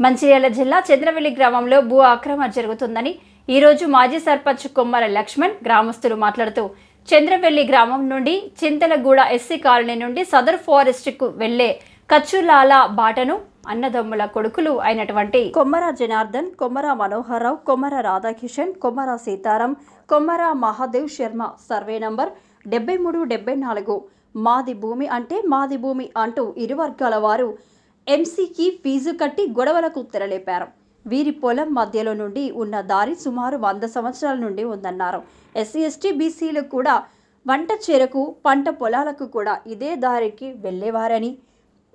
మంచిర్యాల జిల్లా చంద్రవెల్లి గ్రామంలో భూ ఆక్రమణ జరుగుతుందని ఈరోజు మాజీ సర్పంచ్ కొమ్మర లక్ష్మణ్ గ్రామస్తులు మాట్లాడుతూ చంద్రవెల్లి గ్రామం నుండి చింతలగూడ ఎస్సీ కాలనీ నుండి సదర్ ఫారెస్ట్కు వెళ్ళే కచ్చులాల బాటను అన్నదమ్ముల కొడుకులు అయినటువంటి కొమ్మర జనార్దన్ కొమ్మర మనోహరరావు కొమ్మర రాధాకిషన్ కొమ్మర సీతారాం కొమ్మర మహాదేవ్ శర్మ సర్వే నంబర్ డెబ్బై మూడు డెబ్బై నాలుగు మాది భూమి అంటే మాది భూమి అంటూ ఇరు వర్గాల వారు ఎంసీకి ఫీజు కట్టి గొడవలకు తెరలేపారు. వీరి పొలం మధ్యలో నుండి ఉన్న దారి సుమారు వంద సంవత్సరాల నుండి ఉందన్నారు. ఎస్సీ ఎస్టీ బీసీలు కూడా వంట చెరకు పంట పొలాలకు కూడా ఇదే దారికి వెళ్ళేవారని.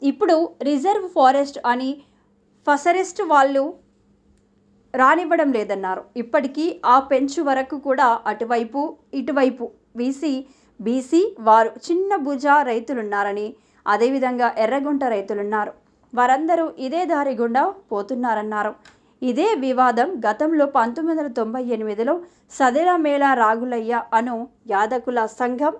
ఇప్పుడు రిజర్వ్ ఫారెస్ట్ అని ఫసరెస్ట్ వాళ్ళు రానివ్వడం లేదన్నారు. ఇప్పటికీ ఆ పెంచు వరకు కూడా అటువైపు ఇటువైపు వీసీ బీసీ వారు చిన్న భుజ రైతులున్నారని అదేవిధంగా ఎర్రగుంట రైతులున్నారు. వారందరూ ఇదే దారి గుండా పోతున్నారన్నారు. ఇదే వివాదం గతంలో పంతొమ్మిది వందల తొంభై ఎనిమిదిలో సదెల మేళా రాగులయ్య అను యాదకుల సంఘం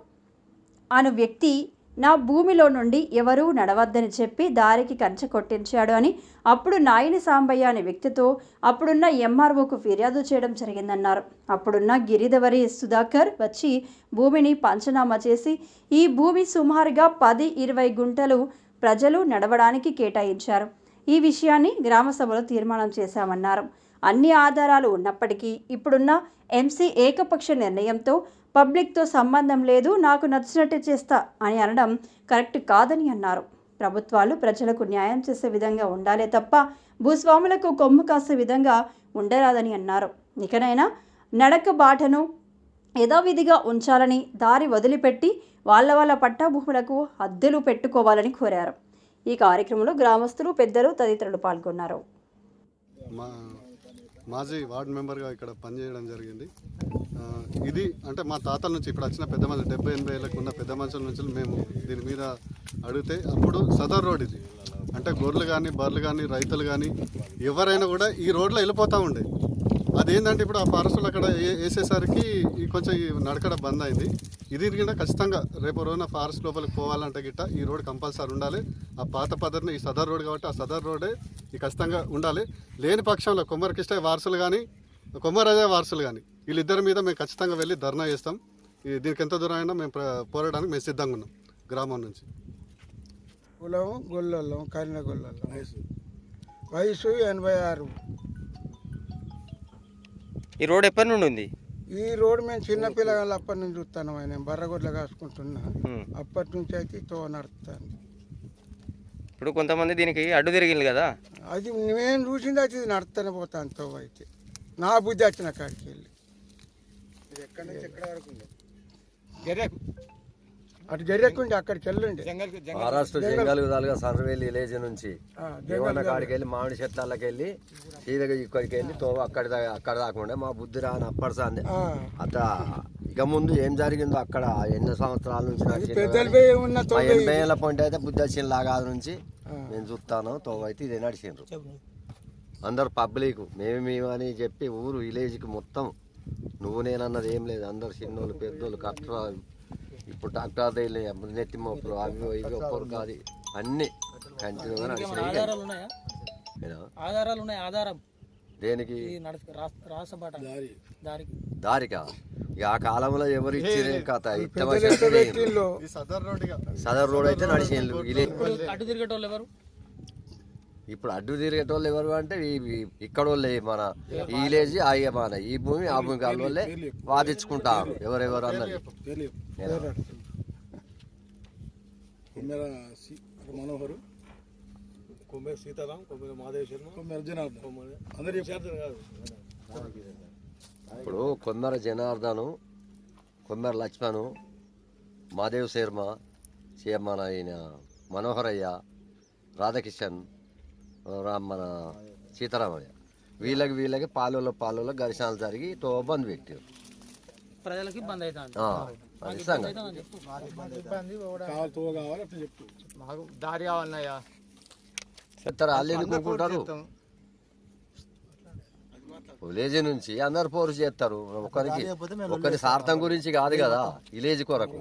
అను వ్యక్తి నా భూమిలో నుండి ఎవరూ నడవద్దని చెప్పి దారికి కంచె కొట్టించాడు అని అప్పుడు నాయని సాంబయ్య అనే వ్యక్తితో అప్పుడున్న ఎంఆర్ఓకు ఫిర్యాదు చేయడం జరిగిందన్నారు. అప్పుడున్న గిరిధవరి సుధాకర్ వచ్చి భూమిని పంచనామా చేసి ఈ భూమి సుమారుగా పది ఇరవై గుంటలు ప్రజలు నడవడానికి కేటాయించారు. ఈ విషయాన్ని గ్రామ సభలో తీర్మానం చేశామన్నారు. అన్ని ఆధారాలు ఉన్నప్పటికీ ఇప్పుడున్న ఎంసీ ఏకపక్ష నిర్ణయంతో పబ్లిక్తో సంబంధం లేదు నాకు నచ్చినట్టు చేస్తా అని అనడం కరెక్ట్ కాదని అన్నారు. ప్రభుత్వాలు ప్రజలకు న్యాయం చేసే విధంగా ఉండాలే తప్ప భూస్వాములకు కొమ్ము కాసే విధంగా ఉండరాదని అన్నారు. ఇకనైనా నడక బాటను యథావిధిగా ఉంచాలని దారి వదిలిపెట్టి వాళ్ళ వాళ్ళ పట్టా భూములకు అద్దెలు పెట్టుకోవాలని కోరారు. ఈ కార్యక్రమంలో గ్రామస్తులు పెద్దలు తదితరులు పాల్గొన్నారు. మా మాజీ వార్డు మెంబర్గా ఇక్కడ పనిచేయడం జరిగింది. ఇది అంటే మా తాతల నుంచి ఇక్కడ వచ్చిన పెద్ద మనుషులు డెబ్బై ఎనభై ఏళ్ళకు ఉన్న పెద్ద మనుషుల నుంచి మేము దీని మీద అడిగితే అప్పుడు సదర్ రోడ్ ఇది. అంటే గొర్రెలు కానీ బర్రెలు కానీ రైతులు కానీ ఎవరైనా కూడా ఈ రోడ్లో వెళ్ళిపోతూ ఉండే. అదేంటంటే ఇప్పుడు ఆ ఫారెస్టులు అక్కడ ఏ- వేసేసరికి కొంచెం నడకడ బంద్ అయింది. ఇది కూడా ఖచ్చితంగా రేపు రోజున ఫారెస్ట్ లోపలికి పోవాలంటే గిట్ట ఈ రోడ్ కంపల్సరీ ఉండాలి. ఆ పాత పద్ధతిని ఈ సదర్ రోడ్ కాబట్టి ఆ సదర్ రోడే ఈ ఖచ్చితంగా ఉండాలి. లేని పక్షంలో కొమ్మరికిష్ట వారసులు కానీ కొమ్మరాజా వారసులు కానీ వీళ్ళిద్దరి మీద మేము ఖచ్చితంగా వెళ్ళి ధర్నా చేస్తాం. ఈ దీనికి ఎంత దూరం అయినా మేము పోరాడడానికి మేము సిద్ధంగా ఉన్నాం గ్రామం నుంచి. కులం గొల్లొల్లం కరిన గొల్లొల్లం వయసు ఎనభై ఆరు. ఈ రోడ్ ఎప్పటి నుండి ఉంది? ఈ రోడ్డు మేము చిన్న పిల్లగాళ్ళు అప్పటి నుంచి చూస్తాను నేను బర్రగొడ్ల కాసుకుంటున్నా. అప్పటి నుంచి అయితే తో నడుస్తాను ఇప్పుడు కొంతమంది దీనికి అడ్డు తిరిగింది కదా? అది నేను చూసింది అయితే ఇది నడుస్తానే పోతాను తో అయితే. నా బుద్ధి వచ్చిన కాడికి వెళ్ళి. ఎక్కడి నుంచి ఎక్కడ వరకు అటు గెర్రెక్కుండి అక్కడికి వెళ్ళండి. మహారాష్ట్ర జంగల్ విధాలుగా సర్వేలు విలేజ్ నుంచి ఆ, దేవన్న కాడికి వెళ్ళి మామిడి చెట్లకి వెళ్ళి సీదగా ఇక్కడికి వెళ్ళి తో అక్కడ అక్కడ దాకుండా మా బుద్ధి రాని అప్పటి సాంది ఆ, అత ఇక ముందు ఏం జరిగిందో అక్కడ ఎన్నో సంవత్సరాల నుంచి ఎనభై ఏళ్ళ పాయింట్ అయితే బుద్ధి వచ్చిన లాగా నుంచి. నేను చూస్తాను తో అయితే ఇదే నడిచిండ్రు. అందరు పబ్లిక్ మేము మేము అని చెప్పి ఊరు విలేజ్కి మొత్తం. నువ్వు నేనన్నది ఏం లేదు. అందరు చిన్నోళ్ళు పెద్దోళ్ళు కట్టర్ ఇప్పుడు డాక్టర్ దగ్గర నెత్తి మోపులు అవి ఇవి ఒక్కరు కాదు. అన్ని కంటిన్యూగా నడిచినాయి. ఆధారాలు ఉన్నాయా? ఏనా? ఆధారాలు ఉన్నాయి ఆధారం. దేనికి? ఈ నడుచు రాసబాట దారికి. ఇక ఆ కాలంలో ఎవరు ఇచ్చిన కథ? సదర్ రోడ్ ఇక. సదర్ రోడ్ అయితే ఇప్పుడు అడ్డు తిరిగేటోళ్ళు ఎవరు? ఇప్పుడు అడ్డు తిరిగేటోళ్ళు ఎవరు అంటే ఇక్కడ వాళ్ళే మన ఈ విలేజ్ ఆ మన ఈ భూమి ఆ భూమి కాళ్ళ వాళ్ళే వాదించుకుంటారు ఎవరెవరు అన్నది. మనోహరు. కొమ్మెర సీతారాం కొమ్మెర మాధవ శర్మ కొమ్మెర జనార్దన్ అందరు చెప్పారు కాదు. ఇప్పుడు కొమ్మెర జనార్దను కొమ్మెర లక్ష్మణు మాదేవ్ శర్మ సీఎం మన ఈయన మనోహరయ్య రాధాకిషన్ రా- మన సీతారామయ్య. వీళ్ళకి వీళ్ళకి పాలలో పాలలో ఘర్షణలు జరిగి తో బంద్ పెట్టారు. ప్రజలకి వాళ్ళు ఎందుకు ఊరుకుంటారు విలేజ్ నుంచి అందరు పోరు చేస్తారు. ఒకరికి ఒకరి స్వార్థం గురించి కాదు కదా విలేజ్ కొరకు.